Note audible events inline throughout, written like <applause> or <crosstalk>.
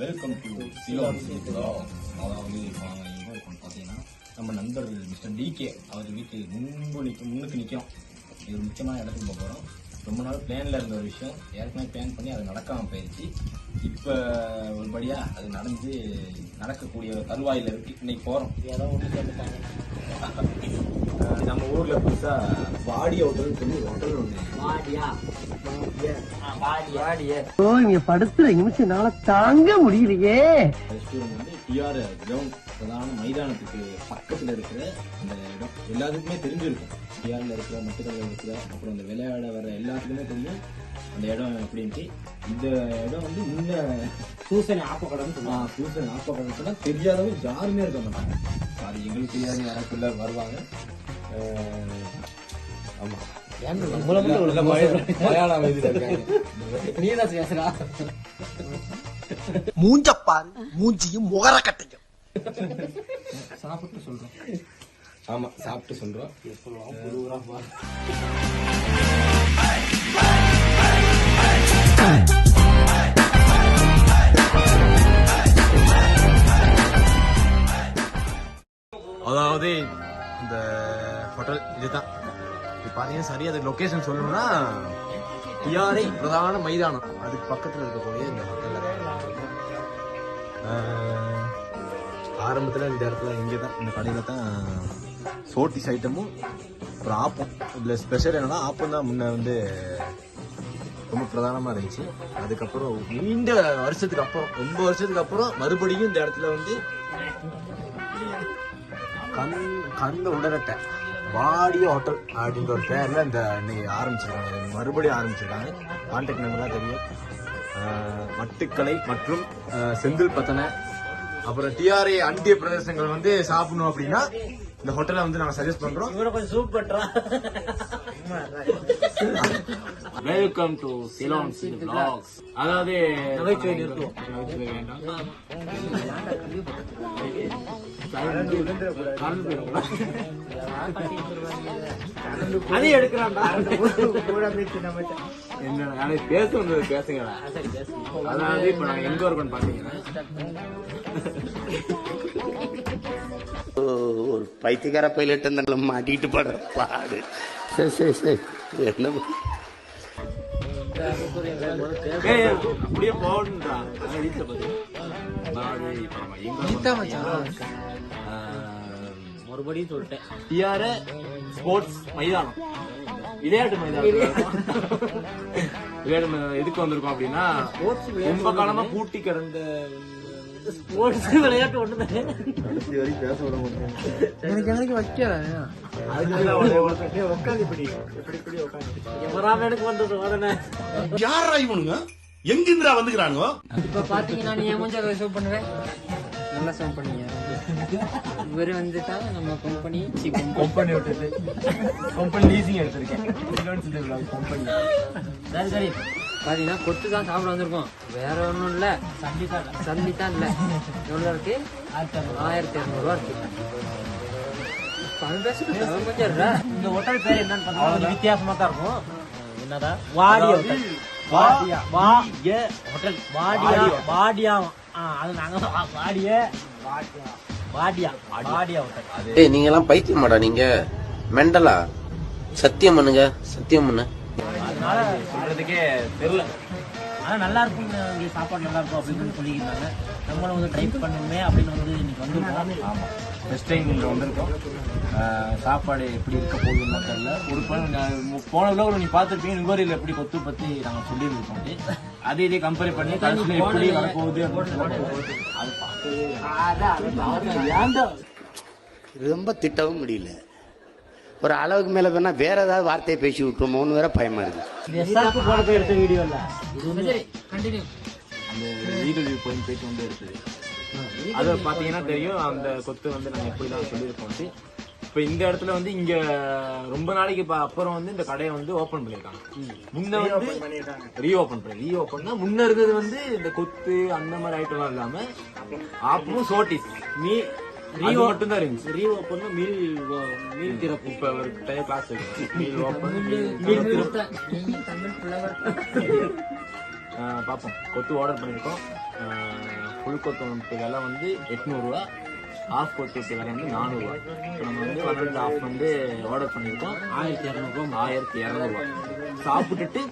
Welcome to Ceylon அதாவது இப்போ நாங்கள் எங்கே இருக்கோம் பார்த்தீங்கன்னா நம்ம நண்பர் மிஸ்டர் டிகே அவர் வீட்டு முன்பு நிற்க முன்னுக்கு நிற்கும் இது முக்கியமான இடத்துக்கு போகிறோம் ரொம்ப நாள் பிளானில் இருந்த ஒரு விஷயம். ஏற்கனவே பிளான் பண்ணி அது நடக்காமல் போயிடுச்சு இப்போ ஒருபடியாக அது நடந்து நடக்கக்கூடிய தருவாயில் இருக்கு. இன்னைக்கு போகிறோம் ஏதோ ஒன்று நம்ம ஊரில் புதுசாக பாடி ஹோட்டல்னு சொல்லி ஹோட்டல் ஒன்று வாடியா? ஆ, வாடியா? வாடியா? ஓ இங்க படுத்துற நிமிஷம்னால தாங்க முடியலையே. ரெஸ்டாரண்ட் வந்து டிஆர் கிரவுண்ட் பிரதான மைதானத்துக்கு பக்கத்தில் இருக்கிற அந்த இடம். எல்லாத்துக்குமே தெரிஞ்சிருக்கும். டிஆர்ல இருக்கிற மட்டத்தில் இருக்கிற அப்புறம் அந்த விளையாட வர எல்லாத்துக்குமே தெரியும் அந்த இடம் எப்படின்ட்டு இந்த இடம் வந்து முன்ன சூசனை ஆப்ப கடன் ஆ, சூசன் ஆப்பா சொன்னா தெரியாதவங்க யாருமே இருக்க மாட்டாங்க. அது எங்களுக்கு தெரியாத யாருக்குள்ள வருவாங்க. அஹ், ஆமா. நல்ல மலையாள- மலையாளம் இதுல இருக்காங்க. நீ தான் பேசுறா? மூஞ்சப்பாரு மூஞ்சியும் முகர கட்டையும் சாப்பிட்டு சொல்றேன் ஆமா சாப்பிட்டு சொல்றோம். அதாவது இந்த ஹோட்டல் இதுதான். இது பாத்தீங்கன்னா சரியா அது லொகேஷன் சொல்லணும்னா டிஆர்ஐ பிரதான மைதானம். அதுக்கு பக்கத்துல இருக்கக்கூடிய இந்த ஹோட்டல்ல ஆரம்பத்தில் இந்த இடத்துல இங்கே தான் இந்த கடையில் தான் சோட்டிஸ் ஐட்டமும் அப்புறம் ஆப்பம். இதில் ஸ்பெஷல் என்னென்னா ஆப்பம் தான் முன்னே வந்து ரொம்ப பிரதானமாக இருந்துச்சு. அதுக்கப்புறம் நீண்ட வருஷத்துக்கு அப்புறம் ரொம்ப வருஷத்துக்கு அப்புறம் மறுபடியும் இந்த இடத்துல வந்து கண் கந்த உடனட்டை வாடிய ஹோட்டல் அப்படின்ற ஒரு பேரில் இந்த இன்னைக்கு ஆரம்பிச்சிருக்காங்க. மறுபடியும் ஆரம்பிச்சிருக்காங்க. கான்டாக்ட் நம்பர்லாம் தெரியும். மட்டுக்கலை மற்றும் செந்தில் பத்தனை. அப்புறம் டிஆர்ஏ அண்டிய பிரதேசங்கள் வந்து சாப்பிடணும் அப்படின்னா இந்த ஹோட்டலை வந்து நாங்க சஜஸ்ட் பண்றோம். இவரை கொஞ்சம் சூப் பண்றா. Welcome to Ceylon vlogs. அதாவது நகைச்சுவை நிறுத்துவோம். நகைச்சுவை வேண்டாம். அதையும் எடுக்கிறான்டா. என்ன நாளைக்கு பேச வந்தது பேசுங்களா அதாவது இப்ப நாங்க எங்க இருக்கோம்னு பாத்தீங்கன்னா. பைத்தியக்கார பைலட் இருந்தால மாட்டிக்கிட்டு படுற பாடு. சரி சரி சரி. என்ன? மறுபடியும் சொல்லிட்டேன். டிஆர்ஏ ஸ்போர்ட்ஸ் மைதானம். விளையாட்டு மைதானம். எதுக்கு வந்திருக்கோம் அப்படின்னா ரொம்ப காலமா பூட்டி கிடந்த ஸ்போர்ட்ஸ் விளையாட்டு ஒண்ணுதான் எனக்கு எனக்கு வைக்கல? உட்காந்து இப்படி இப்படி இப்படி உட்காந்து. எவராமனுக்கு வந்தது உடனே. யாரா இவனுங்க? இப்ப பாத்தீங்கன்னா நீ மூஞ்ச சேவ் பண்ணுவேன் நல்லா சேவ் பண்ணீங்க இவரு வந்துட்டா நம்ம கம்பெனி கம்பெனி விட்டது கம்பெனி லீசிங் எடுத்திருக்கேன். கம்பெனி பாத்தீங்கன்னா கொத்து தான் சாப்பிட வந்திருக்கோம். வேற ஒண்ணும் இல்ல. சண்டி தான் இல்ல. எவ்வளவு இருக்கு? ஆயிரத்தி இரநூறுவா இருக்கு. இந்த ஹோட்டல் பேர் என்னன்னு வித்தியாசமா தான் இருக்கும். என்னடா வாடியா ஹோட்டல் வாடியா. வாடிய ஹோட்டல் வாடியா. வாடியா. ஆ அது நாங்க வாடிய. வாடியா. வாடியா. வாடியா. ஹோட்டல் நீங்க எல்லாம் பைத்தியமாடா நீங்க. மெண்டலா? சத்தியம் பண்ணுங்க. சத்தியம் பண்ணு. அதனால சொல்றதுக்கே தெரியல. ஆனா நல்லா இருக்கும் இங்க சாப்பாடு நல்லா இருக்கும் அப்படின்னு சொல்லி சொல்லியிருந்தாங்க. நம்மளும் வந்து ட்ரை பண்ணணுமே அப்படின்னு வந்து இன்னைக்கு வந்து ஆமா. ஃபர்ஸ்ட் டைம் இங்க வந்திருக்கோம். சாப்பாடு எப்படி இருக்க போகுதுன்னு தெரியல. ஒரு பழம் நான் மு- போன விழாவில் நீ பார்த்துருப்பீங்க. நுகரில் எப்படி கொத்து பத்தி நாங்க சொல்லியிருக்கோம் அதே இதே கம்பேர் பண்ணி கடைசியில் எப்படி வரப்போகுது அது ஏன்டா ரொம்ப திட்டவும் முடியல. ஒரு அளவுக்கு மேல வேணா வேற ஏதாவது வார்த்தையை பேசி விட்டுருமோன்னு வேற பயமா இருக்கு எடுத்த வீடியோ இல்ல? இது வந்து சரி கண்டினியூ அந்த லீகல் வியூ பாயிண்ட் போயிட்டு வந்து இருக்குது அது பார்த்தீங்கன்னா தெரியும். அந்த கொத்து வந்து நாங்கள் எப்படி தான் சொல்லியிருக்கோம் இப்போ இந்த இடத்துல வந்து இங்க ரொம்ப நாளைக்கு அப்புறம் வந்து இந்த கடையை வந்து ஓபன் பண்ணிருக்காங்க முன்ன வந்து ரீஓபன் பண்ணி ரீஓபன்னா முன்ன இருந்தது வந்து இந்த கொத்து அந்த மாதிரி ஐட்டம்லாம் இல்லாம ஆப்பமும் சோட்டிஸ் மீ ரீஓ மட்டும் தான் இருந்துச்சு. ரீ ஓப்பன் மீல் மீல் திறப்பு. இப்ப ஒரு டைய கிளாஸ் இருக்கு மீல் ஓப்பன் மீல் திறப்பு. நீங்க தமிழ் புலவர் பார்ப்போம் கொத்து ஆர்டர் பண்ணியிருக்கோம் ஃபுல் கொத்து விலை வந்து எட்நூறுரூவா ஆஃப் கொத்து விலை வந்து நானூறுரூவா இப்போ நம்ம வந்து ஒன் ஆஃப் வந்து ஆர்டர் பண்ணியிருக்கோம் ஆயிரத்தி இரநூறுபா ஆயிரத்தி இரநூறுவா. சாப்பிட்டுட்டு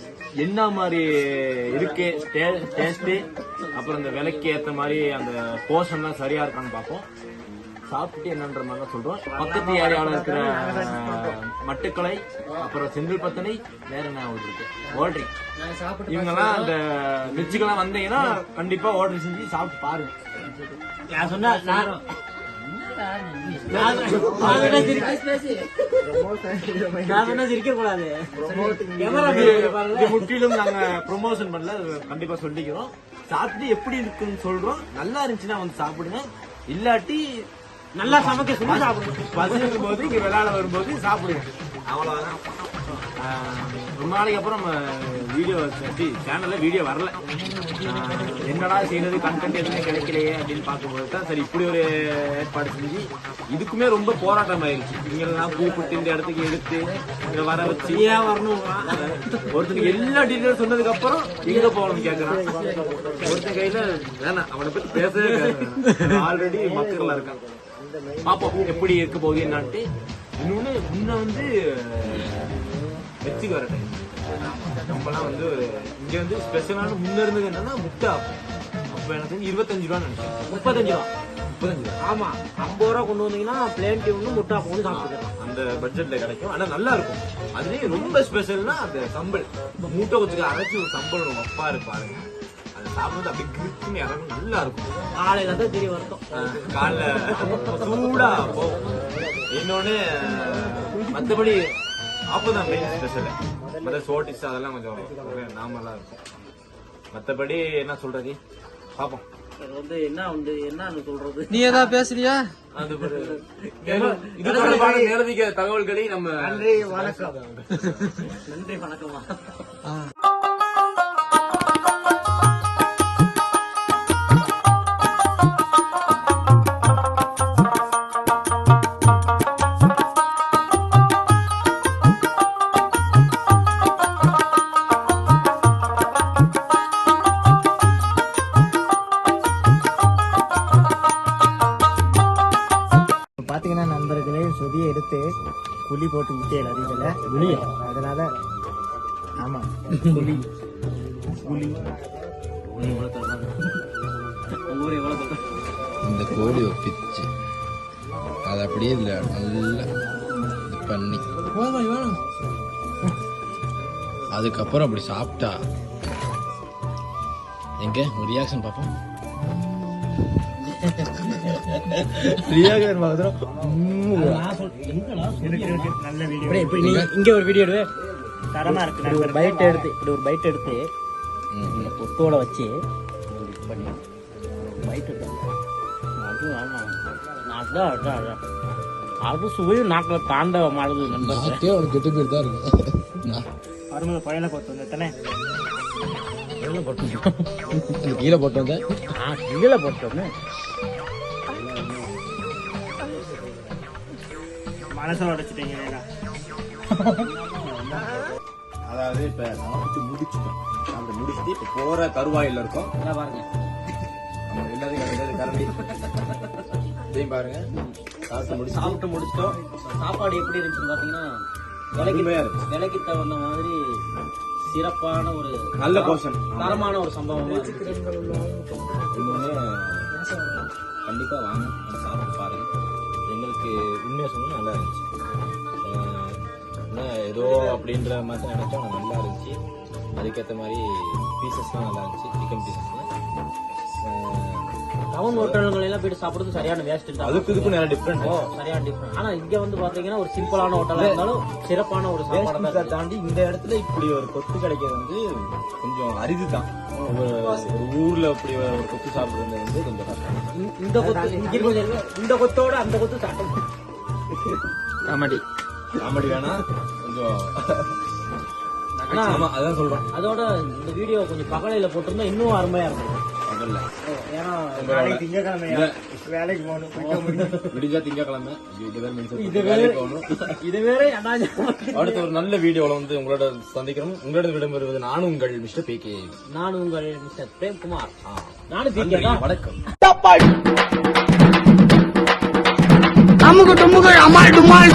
என்ன மாதிரி இருக்கு டேஸ்ட்டு அப்புறம் இந்த விலைக்கு ஏற்ற மாதிரி அந்த போர்ஷன்லாம் சரியா இருக்கான்னு பார்ப்போம் சாப்பிட்டுட்டு என்னன்ற மாதிரி தான் சொல்றோம். பக்கத்து ஏரியாவில் இருக்கிற மட்டுக்கலை அப்புறம் செந்தில்பத்தனை வேற என்ன ஊர் இருக்கு? ஓட்ரி. இவங்கெல்லாம் அந்த மிச்சுக்கெல்லாம் வந்தீங்கன்னா கண்டிப்பா ஆர்டர் செஞ்சு சாப்பிட்டு பாருங்க. நான் சொன்னா முற்றிலும் நாங்க ப்ரொமோஷன் பண்ணல கண்டிப்பா சொல்லிக்கிறோம். சாப்பிட்டு எப்படி இருக்குன்னு சொல்றோம். நல்லா இருந்துச்சுன்னா வந்து சாப்பிடுங்க. இல்லாட்டி நல்லா சமைக்க சொல்லி சாப்பிடுங்க பசிக்கும் போது இங்க விளையாட வரும்போது சாப்பிடுங்க அவ்வளவுதான். ரொம்ப நாளைக்கு அப்புறம் நம்ம வீடியோ சேனல்ல வீடியோ வரல. என்னடா செய்யறது கண்டென்ட் எதுவுமே கிடைக்கலையே அப்படின்னு பார்க்கும்போது தான் சரி இப்படி ஒரு ஏற்பாடு செஞ்சு இதுக்குமே ரொம்ப போராட்டம் ஆயிருச்சு. இங்கெல்லாம் கூப்பிட்டு இந்த இடத்துக்கு எடுத்து இங்க வர வச்சு ஏன் வரணும். ஒருத்தனுக்கு எல்லா டீட்டெயில் சொன்னதுக்கு அப்புறம் எங்க போகணும்னு கேக்குறான். ஒருத்தன் கையில வேணாம் அவனை பத்தி பேசவே ஆல்ரெடி மக்கள் இருக்கான் பாப்போம் எப்படி இருக்க போகுது என்னான்ட்டு இன்னொன்னு முன்ன வந்து வெச்சுக்கு வர டைம் நம்மலாம் வந்து ஒரு- இங்க வந்து ஸ்பெஷலான முன்ன இருந்தது என்னன்னா முட்டை அப்ப எனக்கு இருபத்தஞ்சு ரூபா நினைச்சேன். முப்பத்தஞ்சு ரூபா. முப்பத்தஞ்சு ரூபா. ஆமா. ஐம்பது ரூபா கொண்டு வந்தீங்கன்னா பிளேன் டீ ஒன்று முட்டா ஒன்று சாப்பிட்டுக்கலாம். அந்த பட்ஜெட்ல கிடைக்கும். ஆனா நல்லா இருக்கும். அதுலயும் ரொம்ப ஸ்பெஷல்னா அந்த சம்பல். மூட்டை கொச்சுக்கு அரைச்சு ஒரு சம்பல் ஒன்று வப்பா இருப்பாருங்க. சாப்பிடுறது அப்படியே கிரிப்புன்னு இறங்கும் நல்லா இருக்கும். காலையில தான் தெரிய வருத்தம் காலைல சூடா போகும் இன்னொன்னு மத்தபடி அப்பதான் மெயின் ஸ்பெஷல் மற்ற சோட்டிஸ் அதெல்லாம் கொஞ்சம் நார்மலா இருக்கும். மத்தபடி என்ன சொல்றது? பாப்போம். அது வந்து என்ன வந்து என்னன்னு சொல்றது? நீ ஏதாவது பேசுறியா? அது <laughs> இது தொடர்பான மேலதிக தகவல்களை நம்ம நன்றி வணக்கம். நன்றி வணக்கமா குழி போட்டு விட்டேன் அதிகல அதனால ஆமா <laughs> குழி. குழி. இந்த கோழி ஒப்பிச்சு அது அப்படியே இல்லை நல்லா இது பண்ணி. அதுக்கப்புறம் அப்படி சாப்பிட்டா எங்க? ஒரு ரியாக்ஷன் பார்ப்போம். ரியாகர் மாதிரி நான் சொல் எங்கடா நல்ல வீடியோ இப்படி இப்படி நீ இங்க ஒரு வீடியோ எடு தரமா இருக்கு ஒரு பைட் எடுத்து இப்படி ஒரு பைட் எடுத்து கொத்தோட வச்சு பண்ணி பைட் எடுத்து. அது ஆமா. அதான் அதான் அதான். அது சுவையும் நாக்கில் தாண்டவ மாடுது நண்பர்கள். ஒரு கெட்டு பேர் தான் இருக்கு. நான் அருமை பயல கொத்து வந்து தானே அந்த கீழே போட்டு வந்தேன் ஆ கீழே போட்டோமே. மனசை உடைச்சிட்டீங்க அதாவது இப்ப சாப்பிட்டு முடிச்சுட்டோம். சாப்பிட்டு முடிச்சுட்டு இப்ப போற தருவாயில இருக்கோம். இங்க பாருங்க. நம்ம எல்லாத்தையும் கரண்டி இதையும் பாருங்க. சாப்பிட்டு முடிச்சு சாப்பிட்டு முடிச்சிட்டோம். சாப்பாடு எப்படி இருந்துச்சுன்னு பாத்தீங்கன்னா விலைக்கு. விலைக்கு தகுந்த மாதிரி சிறப்பான ஒரு நல்ல போர்ஷன் தரமான ஒரு சம்பவம் கண்டிப்பா வாங்க. சாப்பிட்டு பாருங்க. எனக்கு உண்மையாக சொன்னால் நல்லா இருந்துச்சு. ஆனால் ஏதோ அப்படின்ற மாதிரி நினச்சோம் ஆனால் நல்லா இருந்துச்சு. அதுக்கேற்ற மாதிரி பீசஸ்லாம் நல்லா இருந்துச்சு சிக்கன் பீசஸ்லாம் டவுன் ஹோட்டல்கள் எல்லாம் போயிட்டு சாப்பிடுறது சரியான வேஸ்ட் தான். அதுக்கு இதுக்கும் நிறைய டிஃப்ரெண்ட் ஓ சரியான டிஃபரெண்ட் ஆனா இங்க வந்து பாத்தீங்கன்னா ஒரு சிம்பிளான ஹோட்டலா இருந்தாலும் சிறப்பான ஒரு சாப்பாடு தான் தாண்டி இந்த இடத்துல இப்படி ஒரு கொத்து கிடைக்கிறது வந்து கொஞ்சம் அரிது தான். ஒரு ஊர்ல இப்படி ஒரு கொத்து சாப்பிடுறது வந்து கொஞ்சம் கஷ்டம். இந்த- கொத்து இந்த கொத்தோட அந்த கொத்து சாப்பிடும். காமெடி. காமெடி வேணா கொஞ்சம் ஆனா அதான் சொல்றேன். அதோட இந்த வீடியோ கொஞ்சம் பகலையில போட்டிருந்தா இன்னும் அருமையா இருக்கும். பகல்ல ஏன்னா நாளைக்கு திங்கக்கிழமையா? வேலைக்கு போகணும் போயிட்டு முடியும். விடிஞ்சா திங்கக்கிழமை. ஐயோ, இது வேற mention இது பண்ணி வேற வேலைக்கு போகணும். இது வேற அனாஜம் அடுத்த ஒரு நல்ல வீடியோல வந்து உங்களோட சந்திக்கிறோம். உங்களோட விடம்பெறுவது நானும் உங்கள் மிஸ்டர் பி கே நான் உங்கள் மிஸ்டர் பிரேம்குமார். நானும் தீர்க்கிறேன் வணக்கம். அமுகு டுமுகு அமால்